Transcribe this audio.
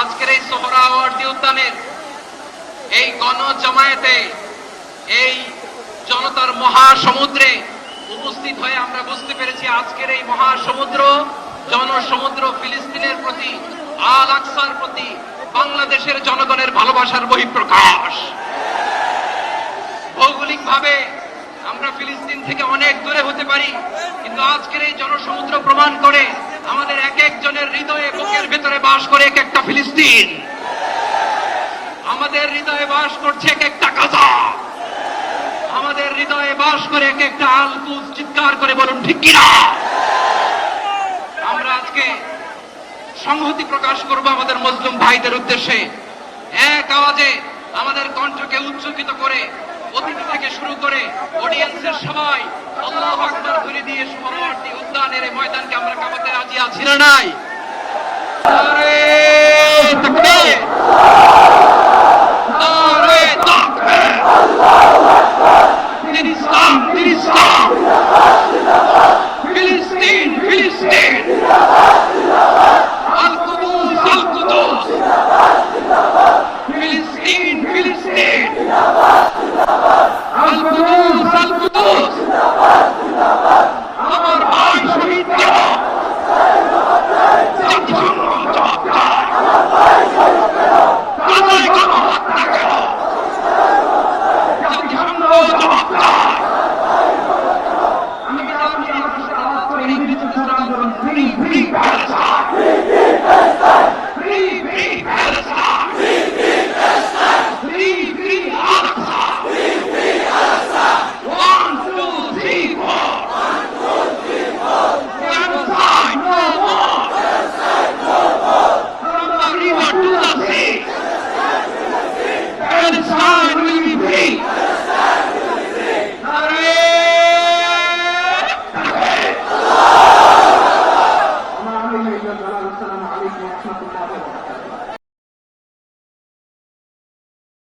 আজকের এই সোহরাওয়ার্দী উদ্যানের এই গণ জমায়েতে এই জনতার মহাসমুদ্রে উপস্থিত হয়ে আমরা বুঝতে পেরেছি আজকের এই মহাসমুদ্র জনসমুদ্র ফিলিস্তিনের প্রতি, আল আকসার প্রতি বাংলাদেশের জনগণের ভালোবাসার বহিঃপ্রকাশ। ভৌগোলিক ভাবে আমরা ফিলিস্তিন থেকে অনেক দূরে হতে পারি, কিন্তু আজকের এই জনসমুদ্র প্রমাণ করে আমাদের এক একজনের হৃদয়ে বুকের ভেতরে বাস করে এক একটা ফিলিস্তিন। আমাদের হৃদয়ে বাস করছে এক একটা গাজা। আমাদের হৃদয়ে বাস করে এক একটা আলকুজ চিৎকার করে বলুন, ঠিক কিনা? সংহতি প্রকাশ করব আমাদের মজলুম ভাইদের উদ্দেশ্যে। এক আওয়াজে আমাদের কণ্ঠকে উচ্চকিত করে অতিথি থেকে শুরু করে অডিয়েন্সের সবাই আল্লাহ আকবার ধরে দিয়ে সমাবর্তী উদ্যানের এই ময়দানকে আমরা কামাতে রাজি আছি না নাই? Stop!